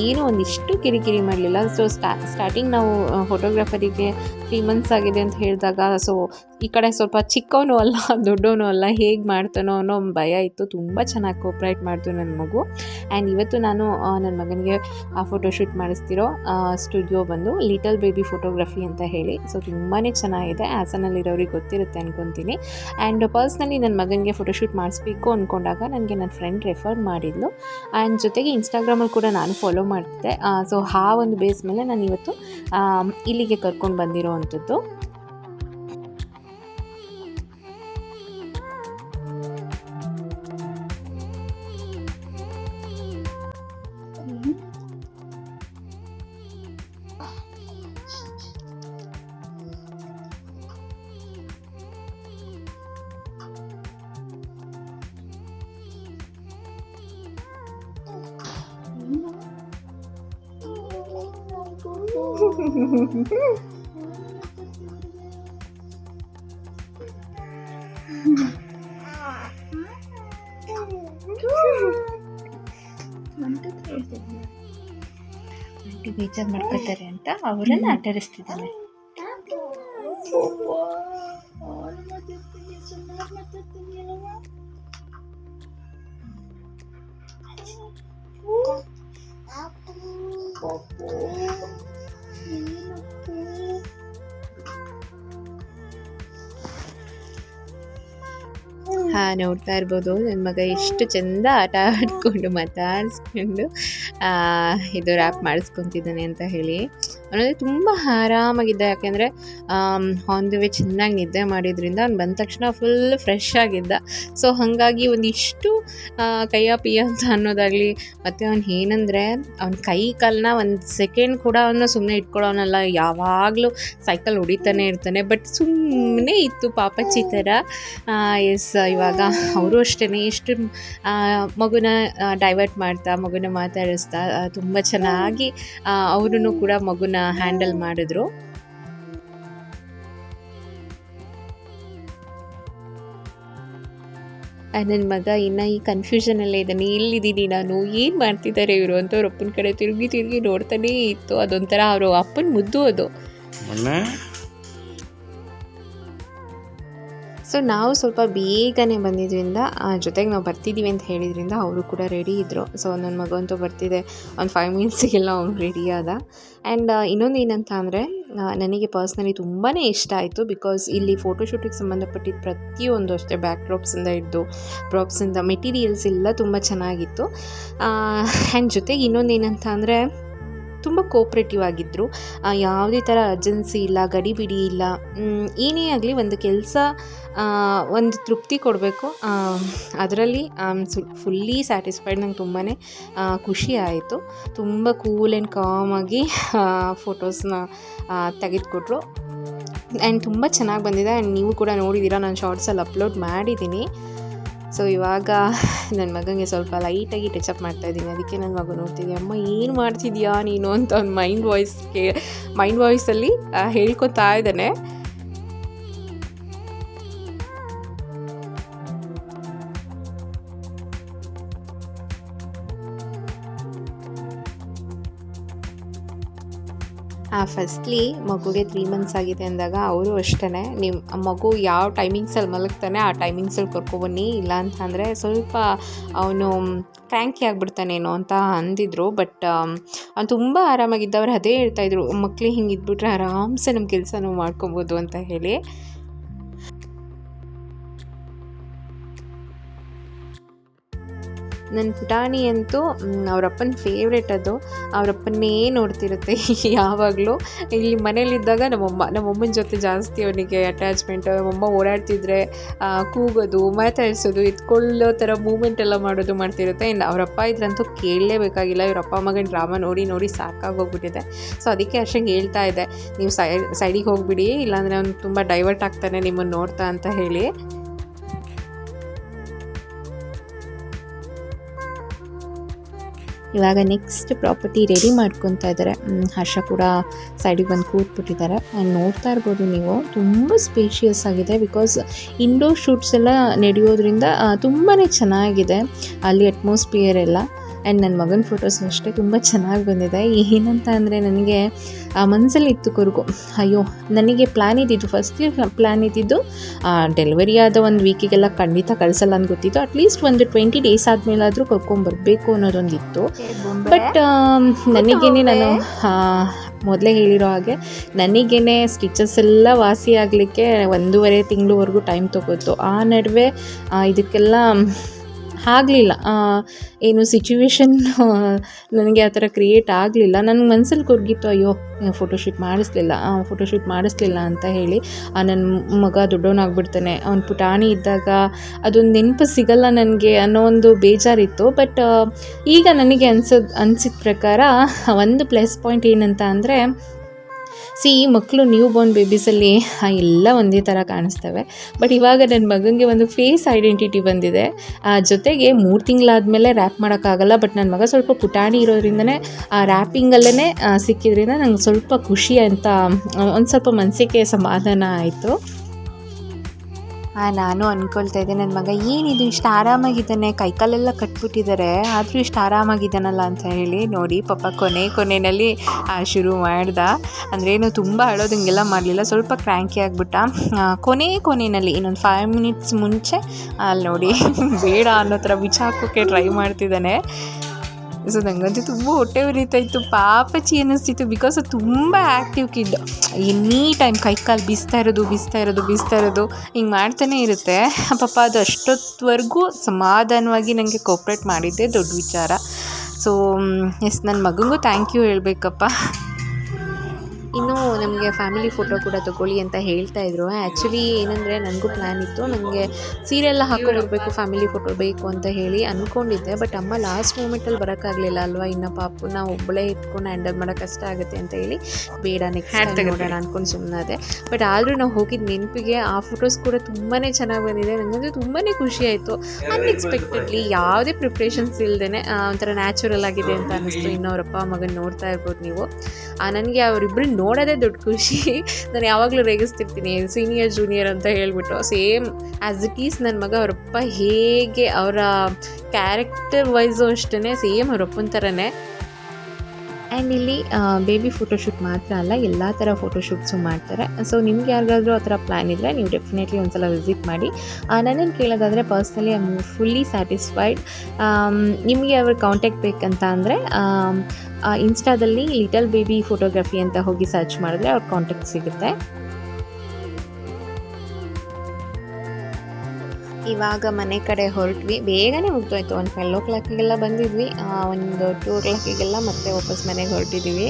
A: ಏನೂ ಒಂದಿಷ್ಟು ಕಿರಿಕಿರಿ ಮಾಡಲಿಲ್ಲ. ಸೊ ಸ್ಟಾ ಸ್ಟಾರ್ಟಿಂಗ್ ನಾವು ಫೋಟೋಗ್ರಾಫರಿಗೆ ತ್ರೀ ಮಂತ್ಸ್ ಆಗಿದೆ ಅಂತ ಹೇಳಿದಾಗ ಸೊ ಈ ಕಡೆ ಸ್ವಲ್ಪ ಚಿಕ್ಕವನು ಅಲ್ಲ, ದೊಡ್ಡವನು ಅಲ್ಲ, ಹೇಗೆ ಮಾಡ್ತಾನೋ ಅನ್ನೋ ಒಂದು ಭಯ ಇತ್ತು. ತುಂಬ ಚೆನ್ನಾಗಿ ಕೋಪ್ರೇಟ್ ಮಾಡ್ತು ನನ್ನ ಮಗು. ಆ್ಯಂಡ್ ಇವತ್ತು ನಾನು ನನ್ನ ಮಗನಿಗೆ, ಆ ಫೋಟೋಶೂಟ್ ಮಾಡಿಸ್ತಿರೋ ಸ್ಟುಡಿಯೋ ಬಂದು ಲಿಟಲ್ ಬೇಬಿ ಫೋಟೋಗ್ರಫಿ ಅಂತ ಹೇಳಿ. ಸೊ ತುಂಬಾ ಚೆನ್ನಾಗಿದೆ. ಹಾಸನಲ್ಲಿರೋರಿಗೆ ಗೊತ್ತಿರುತ್ತೆ ಅನ್ಕೊತೀನಿ. ಆ್ಯಂಡ್ ಪರ್ಸ್ನಲಿ ನನ್ನ ಮಗನಿಗೆ ಫೋಟೋಶೂಟ್ ಮಾಡಿಸ್ಬೇಕು ಅಂದ್ಕೊಂಡಾಗ ನನಗೆ ನನ್ನ ಫ್ರೆಂಡ್ ರೆಫರ್ ಮಾಡಿದ್ಲು. ಆ್ಯಂಡ್ ಜೊತೆಗೆ ಇನ್ಸ್ಟಾಗ್ರಾಮಲ್ಲಿ ಕೂಡ ನಾನು ಫಾಲೋ ಮಾಡ್ತಿದ್ದೆ. ಸೊ ಆ ಒಂದು ಬೇಸ್ ಮೇಲೆ ನಾನು ಇವತ್ತು ಇಲ್ಲಿಗೆ ಕರ್ಕೊಂಡು ಬಂದಿರೋ ಅಂಥದ್ದು ಬೇಜಾರು ಮಾಡ್ಕೋತಾರೆ ಅಂತ ಅವರನ್ನು ಆಟರಿಸ್ತಿದ್ದಾನೆ ಹಾ, ನೋಡ್ತಾ ಇರ್ಬೋದು. ನನ್ನ ಮಗ ಎಷ್ಟು ಚೆಂದ ಆಟ ಆಡ್ಕೊಂಡು, ಮಾತಾಡಿಸ್ಕೊಂಡು ಇದು ರ್ಯಾಪ್ ಮಾಡಿಸ್ಕೊತಿದ್ದಾನೆ ಅಂತ ಹೇಳಿ. ಅವನಲ್ಲಿ ತುಂಬ ಆರಾಮಾಗಿದ್ದೆ. ಯಾಕೆಂದರೆ ಆನ್ ದಿ ವೇ ಚೆನ್ನಾಗಿ ನಿದ್ದೆ ಮಾಡಿದ್ರಿಂದ ಅವ್ನು ಬಂದ ತಕ್ಷಣ ಫುಲ್ ಫ್ರೆಶ್ ಆಗಿದ್ದ. ಸೊ ಹಾಗಾಗಿ ಒಂದಿಷ್ಟು ಕೈಯ ಪಿಯ ಅಂತ ಅನ್ನೋದಾಗಲಿ, ಮತ್ತು ಅವ್ನು ಏನಂದರೆ, ಅವ್ನ ಕೈ ಕಾಲನ್ನ ಒಂದು ಸೆಕೆಂಡ್ ಕೂಡ ಅವನ್ನ ಸುಮ್ಮನೆ ಇಟ್ಕೊಳ್ಳೋನಲ್ಲ ಯಾವಾಗಲೂ ಸೈಕಲ್ ಹೊಡಿತಾನೆ ಇರ್ತಾನೆ. ಬಟ್ ಸುಮ್ಮನೆ ಇತ್ತು ಪಾಪಚ್ಚಿ ಥರ ಎಸ್ ಇವಾಗ ಅವರು ಅಷ್ಟೇ ಎಷ್ಟು ಮಗುನ ಡೈವರ್ಟ್ ಮಾಡ್ತಾ, ಮಗುನ ಮಾತಾಡಿಸ್ತಾ ತುಂಬ ಚೆನ್ನಾಗಿ ಅವರು ಕೂಡ ಮಗುನ ಹ್ಯಾಂಡಲ್ ಮಾಡಿದ್ರು. ನನ್ನ ಮಗ ಇನ್ನ ಈ ಕನ್ಫ್ಯೂಷನ್ ಕನ್ಫ್ಯೂಷನಲ್ಲೇ ಇದ್ದಾನೆ. ಎಲ್ಲಿದ್ದೀನಿ ನಾನು? ಏನು ಮಾಡ್ತಿದ್ದಾರೆ ಇವರು? ಅಂತ ಅವ್ರ ಅಪ್ಪನ ಕಡೆ ತಿರುಗಿ ತಿರುಗಿ ನೋಡ್ತಾನೇ ಇತ್ತು. ಅದೊಂಥರ ಅವರು ಅಪ್ಪನ ಮುದ್ದು ಅದು. ಸೊ ನಾವು ಸ್ವಲ್ಪ ಬೇಗನೆ ಬಂದಿದ್ದರಿಂದ ಜೊತೆಗೆ ನಾವು ಬರ್ತಿದ್ದೀವಿ ಅಂತ ಹೇಳಿದ್ರಿಂದ ಅವರು ಕೂಡ ರೆಡಿ ಇದ್ದರು ಸೊ ನನ್ನ ಮಗ ಅಂತೂ ಬರ್ತಿದೆ. ಒಂದು ಫೈವ್ ಮಿನಿಟ್ಸಿಗೆಲ್ಲ ಅವ್ನು ರೆಡಿ ಆದ. ಆ್ಯಂಡ್ ಇನ್ನೊಂದು ಏನಂತ ಅಂದರೆ ನನಗೆ ಪರ್ಸ್ನಲಿ ತುಂಬಾ ಇಷ್ಟ ಆಯಿತು ಬಿಕಾಸ್ ಇಲ್ಲಿ ಫೋಟೋಶೂಟಿಗೆ ಸಂಬಂಧಪಟ್ಟಿದ್ದ ಪ್ರತಿಯೊಂದು ಅಷ್ಟೇ ಬ್ಯಾಕ್ ಡ್ರಾಪ್ಸಿಂದ ಹಿಡ್ದು ಪ್ರಾಪ್ಸಿಂದ ಮೆಟೀರಿಯಲ್ಸ್ ಎಲ್ಲ ತುಂಬ ಚೆನ್ನಾಗಿತ್ತು. ಆ್ಯಂಡ್ ಜೊತೆಗೆ ಇನ್ನೊಂದು ಏನಂತ ಅಂದರೆ ತುಂಬ ಕೋಪ್ರೇಟಿವ್ ಆಗಿದ್ದರು ಯಾವುದೇ ಥರ ಅರ್ಜೆನ್ಸಿ ಇಲ್ಲ, ಗಡಿಬಿಡಿ ಇಲ್ಲ ಏನೇ ಆಗಲಿ ಒಂದು ಕೆಲಸ ಒಂದು ತೃಪ್ತಿ ಕೊಡಬೇಕು. ಅದರಲ್ಲಿ ಫುಲ್ಲಿ ಸ್ಯಾಟಿಸ್ಫೈಡ್ ನಂಗೆ ತುಂಬಾ ಖುಷಿ ಆಯಿತು. ತುಂಬ ಕೂಲ್ ಆ್ಯಂಡ್ ಕಾಮಾಗಿ ಫೋಟೋಸ್ನ ತೆಗೆದುಕೊಟ್ರು. ಆ್ಯಂಡ್ ತುಂಬ ಚೆನ್ನಾಗಿ ಬಂದಿದೆ. ಆ್ಯಂಡ್ ನೀವು ಕೂಡ ನೋಡಿದ್ದೀರಾ, ನಾನು ಶಾರ್ಟ್ಸಲ್ಲಿ ಅಪ್ಲೋಡ್ ಮಾಡಿದ್ದೀನಿ. ಸೊ ಇವಾಗ ನನ್ನ ಮಗನಿಗೆ ಸ್ವಲ್ಪ ಲೈಟಾಗಿ ಟಚಪ್ ಮಾಡ್ತಾ ಇದ್ದೀನಿ. ಅದಕ್ಕೆ ನನ್ನ ಮಗು ನೋಡ್ತಿದ್ದೆ ಅಮ್ಮ, ಏನು ಮಾಡ್ತಿದ್ಯಾ ನೀನು? ಅಂತ ಅವ್ನ ಮೈಂಡ್ ವಾಯ್ಸ್ಗೆ ಮೈಂಡ್ ವಾಯ್ಸಲ್ಲಿ ಹೇಳ್ಕೊತಾ ಇದ್ದಾನೆ. ಫಸ್ಟ್ಲಿ ಮಗುಗೆ ತ್ರೀ ಮಂತ್ಸ್ ಆಗಿದೆ ಅಂದಾಗ ಅವರು ಅಷ್ಟೇ ನಿಮ್ಮ ಮಗು ಯಾವ ಟೈಮಿಂಗ್ಸಲ್ಲಿ ಮಲಗ್ತಾನೆ ಆ ಟೈಮಿಂಗ್ಸಲ್ಲಿ ಕರ್ಕೊಬನ್ನಿ, ಇಲ್ಲ ಅಂತಂದರೆ ಸ್ವಲ್ಪ ಅವನು ಕ್ರ್ಯಾಂಕಿ ಆಗಿಬಿಡ್ತಾನೇನೋ ಅಂತ ಅಂದಿದ್ರು. ಬಟ್ ಅವ್ನು ತುಂಬ ಆರಾಮಾಗಿದ್ದವ್ರು, ಅದೇ ಹೇಳ್ತಾಯಿದ್ರು ಮಕ್ಳಿಗೆ ಹಿಂಗೆ ಇದ್ಬಿಟ್ರೆ ಆರಾಮ್ಸೆ ನಮ್ಮ ಕೆಲಸನೂ ಮಾಡ್ಕೊಬೋದು ಅಂತ ಹೇಳಿ. ನನ್ನ ಪುಟಾಣಿ ಅಂತೂ ಅವರಪ್ಪನ ಫೇವ್ರೇಟ್ ಅದು. ಅವರಪ್ಪನೇ ನೋಡ್ತಿರುತ್ತೆ ಯಾವಾಗಲೂ. ಇಲ್ಲಿ ಮನೇಲಿದ್ದಾಗ ನಮ್ಮಮ್ಮ, ನಮ್ಮಮ್ಮನ ಜೊತೆ ಜಾಸ್ತಿ ಅವನಿಗೆ ಅಟ್ಯಾಚ್ಮೆಂಟ್ ನಮ್ಮಮ್ಮ ಓಡಾಡ್ತಿದ್ರೆ ಕೂಗೋದು, ಮಾತಾಡಿಸೋದು ಎತ್ಕೊಳ್ಳೋ ಥರ ಮೂಮೆಂಟ್ ಎಲ್ಲ ಮಾಡೋದು ಮಾಡ್ತಿರುತ್ತೆ. ಇನ್ನು ಅವರಪ್ಪ ಇದ್ರಂತೂ ಕೇಳಲೇಬೇಕಾಗಿಲ್ಲ. ಇವರಪ್ಪ ಮಗನ ಡ್ರಾಮಾ ನೋಡಿ ನೋಡಿ ಸಾಕಾಗೋಗ್ಬಿಟ್ಟಿದೆ. ಸೊ ಅದಕ್ಕೆ ಅಷ್ಟಂಗೆ ಹೇಳ್ತಾ ಇದೆ ನೀವು ಸೈ, ಸೈಡಿಗೆ ಹೋಗ್ಬಿಡಿ, ಇಲ್ಲಾಂದರೆ ಅವ್ನು ತುಂಬ ಡೈವರ್ಟ್ ಆಗ್ತಾನೆ ನಿಮ್ಮನ್ನು ನೋಡ್ತಾ ಅಂತ ಹೇಳಿ. ಇವಾಗ ನೆಕ್ಸ್ಟ್ ಪ್ರಾಪರ್ಟಿ ರೆಡಿ ಮಾಡ್ಕೊತಾ ಇದ್ದಾರೆ ಹರ್ಷ ಕೂಡ ಸೈಡಿಗೆ ಬಂದು ಕೂತ್ಬಿಟ್ಟಿದ್ದಾರೆ ಆ್ಯಂಡ್ ನೋಡ್ತಾ ಇರ್ಬೋದು ನೀವು. ತುಂಬ ಸ್ಪೇಷಿಯಸ್ ಆಗಿದೆ ಬಿಕಾಸ್ ಇಂಡೋರ್ ಶೂಟ್ಸ್ ಎಲ್ಲ ನಡೆಯೋದ್ರಿಂದ ತುಂಬಾ ಚೆನ್ನಾಗಿದೆ. ಅಲ್ಲಿ ಅಟ್ಮಾಸ್ಫಿಯರ್ ಎಲ್ಲ. ಆ್ಯಂಡ್ ನನ್ನ ಮಗನ ಫೋಟೋಸ್ ಅಷ್ಟೇ ತುಂಬ ಚೆನ್ನಾಗಿ ಬಂದಿದೆ. ಏನಂತ ಅಂದರೆ ನನಗೆ ಮನಸ್ಸಲ್ಲಿ ಇತ್ತು ಕೊರಗು ಅಯ್ಯೋ ನನಗೆ ಪ್ಲ್ಯಾನ್ ಇದ್ದಿದ್ದು ಫಸ್ಟ್ ಪ್ಲ್ಯಾನ್ ಇದ್ದಿದ್ದು ಡೆಲಿವರಿ ಆದ ಒಂದು ವೀಕಿಗೆಲ್ಲ ಖಂಡಿತ ಕಳಿಸಲ್ಲ ಅಂತ ಗೊತ್ತಿತ್ತು. ಅಟ್ಲೀಸ್ಟ್ ಒಂದು ಟ್ವೆಂಟಿ ಡೇಸ್ ಆದಮೇಲಾದರೂ ಕರ್ಕೊಂಬರ್ಬೇಕು ಅನ್ನೋದೊಂದಿತ್ತು. ಬಟ್ ನನಗೇನೆ ನಾನು ಮೊದಲೇ ಹೇಳಿರೋ ಹಾಗೆ ನನಗೇನೆ ಸ್ಟಿಚಸ್ ಎಲ್ಲ ವಾಸಿ ಆಗಲಿಕ್ಕೆ ಒಂದೂವರೆ ತಿಂಗಳವರೆಗೂ ಟೈಮ್ ತೊಗೋತು ಆ ನಡುವೆ ಆ, ಇದಕ್ಕೆಲ್ಲ ಆಗಲಿಲ್ಲ. ಏನು ಸಿಚುವೇಶನ್ ನನಗೆ ಆ ಥರ ಕ್ರಿಯೇಟ್ ಆಗಲಿಲ್ಲ. ನನಗೆ ಮನಸ್ಸಲ್ಲಿ ಕೊರಗಿತ್ತು, ಅಯ್ಯೋ ಫೋಟೋಶೂಟ್ ಮಾಡಿಸ್ಲಿಲ್ಲ ಫೋಟೋಶೂಟ್ ಮಾಡಿಸ್ಲಿಲ್ಲ ಅಂತ ಹೇಳಿ ನನ್ನ ಮಗ ದೊಡ್ಡವನಾಗ್ಬಿಡ್ತಾನೆ. ಅವ್ನು ಪುಟಾಣಿ ಇದ್ದಾಗ ಅದೊಂದು ನೆನಪು ಸಿಗಲ್ಲ ನನಗೆ ಅನ್ನೋ ಒಂದು ಬೇಜಾರಿತ್ತು. ಬಟ್ ಈಗ ನನಗೆ ಅನ್ಸೋದು, ಅನಿಸಿದ ಪ್ರಕಾರ, ಒಂದು ಪ್ಲಸ್ ಪಾಯಿಂಟ್ ಏನಂತ ಅಂದರೆ ಸಿ ಈ ಮಕ್ಕಳು ನ್ಯೂ ಬೋರ್ನ್ ಬೇಬೀಸಲ್ಲಿ ಎಲ್ಲ ಒಂದೇ ಥರ ಕಾಣಿಸ್ತವೆ. ಬಟ್ ಇವಾಗ ನನ್ನ ಮಗನಿಗೆ ಒಂದು ಫೇಸ್ ಐಡೆಂಟಿಟಿ ಬಂದಿದೆ. ಆ, ಜೊತೆಗೆ ಮೂರು ತಿಂಗಳಾದಮೇಲೆ ರ್ಯಾಪ್ ಮಾಡೋಕ್ಕಾಗಲ್ಲ ಬಟ್ ನನ್ನ ಮಗ ಸ್ವಲ್ಪ ಪುಟಾಣಿ ಇರೋದ್ರಿಂದನೇ ಆ ರ್ಯಾಪಿಂಗಲ್ಲೇ ಸಿಕ್ಕಿದ್ರಿಂದ ನಂಗೆ ಸ್ವಲ್ಪ ಖುಷಿ ಅಂತ ಒಂದು ಸ್ವಲ್ಪ ಮನಸ್ಸಿಗೆ ಸಮಾಧಾನ ಆಯಿತು. ನಾನು ಅಂದ್ಕೊಳ್ತಾ ಇದ್ದೆ ನನ್ನ ಮಗ ಏನಿದು, ಇಷ್ಟು ಆರಾಮಾಗಿದ್ದಾನೆ, ಕೈಕಾಲೆಲ್ಲ ಕಟ್ಬಿಟ್ಟಿದ್ದಾರೆ, ಆದರೂ ಇಷ್ಟು ಆರಾಮಾಗಿದ್ದಾನಲ್ಲ ಅಂತ ಹೇಳಿ ನೋಡಿ ಪಾಪ ಕೊನೆ ಕೊನೆಯಲ್ಲಿ ಶುರು ಮಾಡ್ದ. ಅಂದ್ರೇನು ತುಂಬ ಅಳೋದಂಗೆಲ್ಲ ಮಾಡಲಿಲ್ಲ, ಸ್ವಲ್ಪ ಕ್ರ್ಯಾಂಕಿ ಆಗಿಬಿಟ್ಟ. ಕೊನೆ ಕೊನೆಯಲ್ಲಿ, ಇನ್ನೊಂದು ಫೈವ್ ಮಿನಿಟ್ಸ್ ಮುಂಚೆ, ಅಲ್ಲಿ ನೋಡಿ, ಬೇಡ ಅನ್ನೋ ಥರ ಬಿಚ್ಚಾಕೋಕ್ಕೆ ಟ್ರೈ ಮಾಡ್ತಿದ್ದಾನೆ. ಸೊ ನನಗಂತೂ ತುಂಬ ಹೊಟ್ಟೆ ಉರಿತಾ ಇತ್ತು ಪಾಪಚಿ ಅನ್ನಿಸ್ತಿತ್ತು. ಬಿಕಾಸ್ ಅದು ತುಂಬ ಆ್ಯಕ್ಟಿವ್ ಕಿಡ್ ಎನಿ ಟೈಮ್ ಕೈ ಕಾಲು ಬೀಸ್ತಾ ಇರೋದು ಬೀಸ್ತಾ ಇರೋದು ಬೀಸ್ತಾ ಇರೋದು. ಹಿಂಗೆ ಮಾಡ್ತಾನೆ ಇರುತ್ತೆ. ಪಾಪ ಅದು ಅಷ್ಟೊತ್ತವರೆಗೂ ಸಮಾಧಾನವಾಗಿ ನನಗೆ ಕೋಪ್ರೇಟ್ ಮಾಡಿದ್ದೆ ದೊಡ್ಡ ವಿಚಾರ. ಸೊ ಎಸ್ ನನ್ನ ಮಗನಿಗೂ ಥ್ಯಾಂಕ್ ಯು ಹೇಳಬೇಕಪ್ಪ. ಇನ್ನು ನಮಗೆ ಫ್ಯಾಮಿಲಿ ಫೋಟೋ ಕೂಡ ತೊಗೊಳ್ಳಿ ಅಂತ ಹೇಳ್ತಾ ಇದ್ರು. ಆ್ಯಕ್ಚುಲಿ ಏನಂದರೆ ನನಗೂ ಪ್ಲ್ಯಾನ್ ಇತ್ತು. ನನಗೆ ಸೀರೆ ಎಲ್ಲ ಹಾಕೊಂಡಿರಬೇಕು ಫ್ಯಾಮಿಲಿ ಫೋಟೋ ಬೇಕು ಅಂತ ಹೇಳಿ ಅಂದ್ಕೊಂಡಿದ್ದೆ ಬಟ್ ಅಮ್ಮ ಲಾಸ್ಟ್ ಮೂಮೆಂಟಲ್ಲಿ ಬರೋಕ್ಕಾಗಲಿಲ್ಲ ಅಲ್ವಾ? ಇನ್ನು ನಾವು ಒಬ್ಬಳೇ ಇಟ್ಕೊಂಡು ಹ್ಯಾಂಡಲ್ ಮಾಡೋಕ್ಕೆ ಕಷ್ಟ ಆಗುತ್ತೆ ಅಂತ ಹೇಳಿ ಬೇಡ ನೆಕ್ಸ್ಟ್. ನೋಡೋಣ ಅಂದ್ಕೊಂಡು ಸುಮ್ಮನಾದೆ ಬಟ್ ಆದರೂ ನಾವು ಹೋಗಿದ್ದ ನೆನಪಿಗೆ ಆ ಫೋಟೋಸ್ ಕೂಡ ತುಂಬಾ ಚೆನ್ನಾಗಿ ಬಂದಿದೆ. ನನಗಂತೂ ತುಂಬಾ ಖುಷಿ ಆಯಿತು. ಅನ್ಎಕ್ಸ್ಪೆಕ್ಟೆಡ್ಲಿ ಯಾವುದೇ ಪ್ರಿಪ್ರೇಷನ್ಸ್ ಇಲ್ಲದೇ ಒಂಥರ ನ್ಯಾಚುರಲ್ ಆಗಿದೆ ಅಂತ ಅನ್ನಿಸ್ತು ಇನ್ನು ಅವರಪ್ಪ ಮಗನ ನೋಡ್ತಾ ಇರ್ಬೋದು ನೀವು. ನನಗೆ ಅವರಿಬ್ಬರು ನೋಡೋದೇ ದೊಡ್ಡ ಖುಷಿ. ನಾನು ಯಾವಾಗಲೂ ರೇಗಿಸ್ತಿರ್ತೀನಿ ಸೀನಿಯರ್ ಜೂನಿಯರ್ ಅಂತ ಹೇಳಿಬಿಟ್ಟು ಸೇಮ್ ಆ್ಯಸ್ ಇಟ್ ಈಸ್ ನನ್ನ ಮಗ ಅವರಪ್ಪ ಹೇಗೆ ಅವರ ಕ್ಯಾರೆಕ್ಟರ್ ವೈಸು ಅಷ್ಟೇ ಸೇಮ್ ಅವರಪ್ಪನ ಥರನೇ ಆ್ಯಂಡ್ ಇಲ್ಲಿ ಬೇಬಿ ಫೋಟೋಶೂಟ್ ಮಾತ್ರ ಅಲ್ಲ, ಎಲ್ಲ ಥರ ಫೋಟೋಶೂಟ್ಸು ಮಾಡ್ತಾರೆ. ಸೊ ನಿಮ್ಗೆ ಯಾರಿಗಾದರೂ ಆ ಥರ ಪ್ಲ್ಯಾನ್ ಇದ್ದರೆ ನೀವು ಡೆಫಿನೆಟ್ಲಿ ಒಂದ್ಸಲ ವಿಸಿಟ್ ಮಾಡಿ. ನನ್ನನ್ನು ಕೇಳೋದಾದರೆ ಪರ್ಸ್ನಲಿ ಐ ಫುಲ್ಲಿ ಸ್ಯಾಟಿಸ್ಫೈಡ್ ನಿಮಗೆ ಅವ್ರ ಕಾಂಟ್ಯಾಕ್ಟ್ ಬೇಕಂತ ಅಂದರೆ ಇನ್ಸ್ಟಾದಲ್ಲಿ ಲಿಟಲ್ ಬೇಬಿ ಫೋಟೋಗ್ರಫಿ ಅಂತ ಹೋಗಿ ಸರ್ಚ್ ಮಾಡಿದ್ರೆ ಅವ್ರ ಕಾಂಟ್ಯಾಕ್ಟ್ ಸಿಗುತ್ತೆ. ಇವಾಗ ಮನೆ ಕಡೆ ಹೊರಟ್ವಿ. ಬೇಗನೆ ಮುಗ್ದೋಯ್ತು. ಒಂದು ಫೈವ್ ಓ ಕ್ಲಾಕಿಗೆಲ್ಲ ಬಂದಿದ್ವಿ. ಒಂದು ಟೂ ಓ ಕ್ಲಾಕಿಗೆಲ್ಲ ಮತ್ತೆ ವಾಪಸ್ ಮನೆಗೆ ಹೊರಟಿದ್ದೀವಿ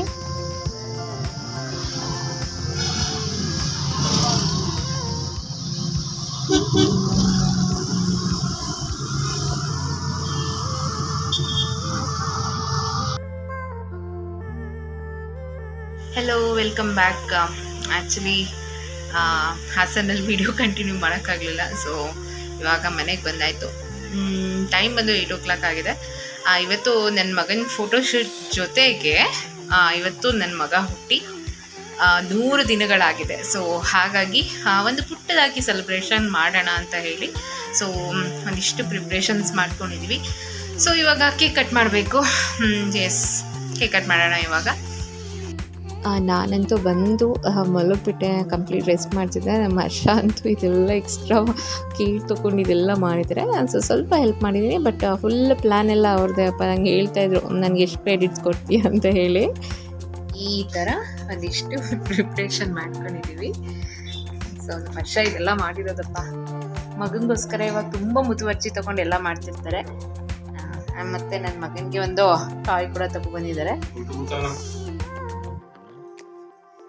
B: ಹಲೋ ವೆಲ್ಕಮ್ ಬ್ಯಾಕ್ ಆ್ಯಕ್ಚುಲಿ ಹಾಸನಲ್ಲಿ ವಿಡಿಯೋ ಕಂಟಿನ್ಯೂ ಮಾಡೋಕ್ಕಾಗಲಿಲ್ಲ. ಸೊ ಇವಾಗ ಮನೆಗೆ ಬಂದಾಯಿತು. ಟೈಮ್ ಬಂದು ಏಯ್ಟ್ ಓ ಕ್ಲಾಕ್ ಆಗಿದೆ ಇವತ್ತು ನನ್ನ ಮಗನ ಫೋಟೋಶೂಟ್ ಜೊತೆಗೆ ಇವತ್ತು ನನ್ನ ಮಗ ಹುಟ್ಟಿ ನೂರು ದಿನಗಳಾಗಿದೆ. ಸೊ ಹಾಗಾಗಿ ಒಂದು ಪುಟ್ಟದಾಗಿ ಸೆಲೆಬ್ರೇಷನ್ ಮಾಡೋಣ ಅಂತ ಹೇಳಿ ಸೊ ಒಂದಿಷ್ಟು ಪ್ರಿಪ್ರೇಷನ್ಸ್ ಮಾಡ್ಕೊಂಡಿದ್ವಿ. ಸೊ ಇವಾಗ ಕೇಕ್ ಕಟ್ ಮಾಡಬೇಕು. ಎಸ್ ಕೇಕ್ ಕಟ್ ಮಾಡೋಣ ಇವಾಗ.
A: ನಾನಂತೂ ಬಂದು ಮಲಗಿಬಿಟ್ಟೆ ಕಂಪ್ಲೀಟ್ ರೆಸ್ಟ್ ಮಾಡ್ತಿದ್ದೆ. ನಮ್ಮ ಹರ್ಷ ಅಂತೂ ಇದೆಲ್ಲ ಎಕ್ಸ್ಟ್ರಾ ಕೀಳ್ ತೊಗೊಂಡು ಇದೆಲ್ಲ ಮಾಡಿದರೆ ನಾನು ಸೊ ಸ್ವಲ್ಪ ಹೆಲ್ಪ್ ಮಾಡಿದ್ದೀನಿ ಬಟ್ ಫುಲ್ ಪ್ಲ್ಯಾನ್ ಎಲ್ಲ ಅವ್ರದ್ದೇ ಅಪ್ಪ ನಂಗೆ ಹೇಳ್ತಾಯಿದ್ರು ನನಗೆ ಎಷ್ಟು ಕ್ರೆಡಿಟ್ಸ್ ಕೊಡ್ತೀಯ? ಅಂತ ಹೇಳಿ.
B: ಈ ಥರ ಒಂದಿಷ್ಟು ಪ್ರಿಪ್ರೇಷನ್ ಮಾಡ್ಕೊಂಡಿದ್ದೀವಿ ಸೊ ನಮ್ಮ ವರ್ಷ ಇದೆಲ್ಲ ಮಾಡಿರೋದಪ್ಪ. ಮಗನಿಗೋಸ್ಕರ ಇವಾಗ ತುಂಬ ಮುತುವರ್ಜಿ ತಗೊಂಡು ಎಲ್ಲ ಮಾಡ್ತಿರ್ತಾರೆ. ಮತ್ತೆ ನನ್ನ ಮಗನಿಗೆ ಒಂದು ಟಾಯ್ ಕೂಡ ತಗೊ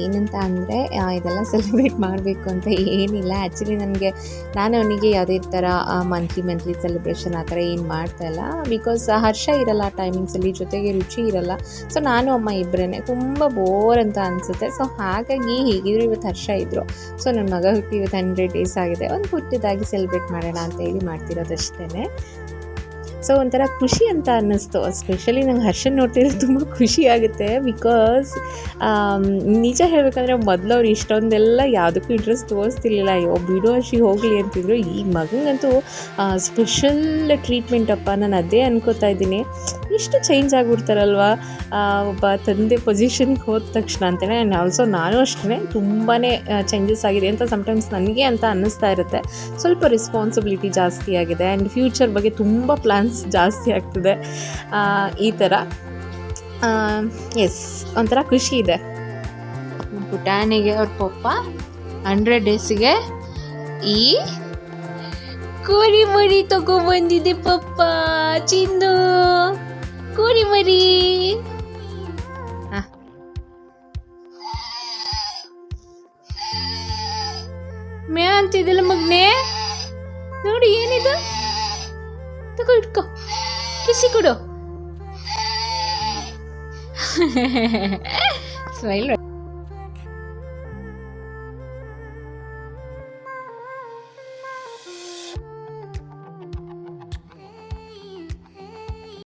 A: ಏನಂತ ಅಂದರೆ ಇದೆಲ್ಲ ಸೆಲೆಬ್ರೇಟ್ ಮಾಡಬೇಕು ಅಂತ ಏನಿಲ್ಲ. ಆ್ಯಕ್ಚುಲಿ ನನಗೆ, ನಾನು ಅವನಿಗೆ ಯಾವುದೇ ಥರ ಮಂತ್ಲಿ ಮಂತ್ಲಿ ಸೆಲೆಬ್ರೇಷನ್ ಆ ಥರ ಏನು ಮಾಡ್ತಾ ಇಲ್ಲ. ಬಿಕಾಸ್ ಹರ್ಷ ಇರಲ್ಲ ಆ ಟೈಮಿಂಗ್ಸಲ್ಲಿ ಜೊತೆಗೆ ರುಚಿ ಇರಲ್ಲ. ಸೊ ನಾನು, ಅಮ್ಮ ಇಬ್ಬರೇ ತುಂಬ ಬೋರ್ ಅಂತ ಅನಿಸುತ್ತೆ. ಸೊ ಹಾಗಾಗಿ ಹೇಗಿದ್ರು ಇವತ್ತು ಹರ್ಷ ಇದ್ದರು ಸೊ ನನ್ನ ಮಗ ಹುಟ್ಟಿ ಇವತ್ತು ಹಂಡ್ರೆಡ್ ಡೇಸ್ ಆಗಿದೆ. ಒಂದು ಹುಟ್ಟಿದಾಗಿ ಸೆಲೆಬ್ರೇಟ್ ಮಾಡೋಣ ಅಂತ ಹೇಳಿ ಮಾಡ್ತಿರೋದಷ್ಟೇ ಸೊ ಒಂಥರ ಖುಷಿ ಅಂತ ಅನ್ನಿಸ್ತು. ಸ್ಪೆಷಲಿ ನಂಗೆ ಹರ್ಷನ್ ನೋಡ್ತಿದ್ರೆ ತುಂಬ ಖುಷಿ ಆಗುತ್ತೆ ಬಿಕಾಸ್ ನಿಜ ಹೇಳಬೇಕಂದ್ರೆ ಮೊದಲು ಅವ್ರು ಇಷ್ಟೊಂದೆಲ್ಲ ಯಾವುದಕ್ಕೂ ಇಂಟ್ರೆಸ್ಟ್ ತೋರಿಸ್ತಿರ್ಲಿಲ್ಲ. ಅಯ್ಯೋ, ಬಿಡು ಅರ್ಷಿ ಹೋಗಲಿ ಅಂತಿದ್ರು. ಈ ಮಗನಿಗಂತೂ ಸ್ಪೆಷಲ್ ಟ್ರೀಟ್ಮೆಂಟ್ ಅಪ್ಪ. ನಾನು ಅದೇ ಅನ್ಕೋತಾ ಇದ್ದೀನಿ. ಇಷ್ಟು ಚೇಂಜ್ ಆಗಿಬಿಡ್ತಾರಲ್ವಾ? ಒಬ್ಬ ತಂದೆ ಪೊಸಿಷನ್ಗೆ ಹೋದ ತಕ್ಷಣ ಅಂತಲೇ ಆ್ಯಂಡ್ ಆಲ್ಸೋ ನಾನು ಅಷ್ಟೇ ತುಂಬಾ ಚೇಂಜಸ್ ಆಗಿದೆ ಅಂತ ಸಮ್ಟೈಮ್ಸ್ ನನಗೆ ಅಂತ ಅನ್ನಿಸ್ತಾ ಇರುತ್ತೆ. ಸ್ವಲ್ಪ ರೆಸ್ಪಾನ್ಸಿಬಿಲಿಟಿ ಜಾಸ್ತಿ ಆಗಿದೆ. ಆ್ಯಂಡ್ ಫ್ಯೂಚರ್ ಬಗ್ಗೆ ತುಂಬ ಪ್ಲ್ಯಾನ್ಸ್ ಜಾಸ್ತಿ ಆಗ್ತದೆ. ಈ ಥರ ಎಸ್ ಒಂಥರ ಖುಷಿ ಇದೆ.
B: ಪುಟಾಣಿಗೆ ಅವ್ರ ಪಪ್ಪ ಹಂಡ್ರೆಡ್ ಡೇಸ್ಗೆ ಈ ಕೋರಿ ಮರಿ ತಗೊಂಬಂದಿದೆ ಪಪ್ಪ, ಚಿನ್ನು. ಕೋರಿ ಮರಿ ಮೇ ಅಂತಿದ್ದಲ್ಲ ಮಗ್ನೆ? ನೋಡಿ ಏನಿದು? ತಗೋ ಇಟ್ಕೋ ಕಿಸಿ ಕೊಡು ಸ್ಮೈಲ್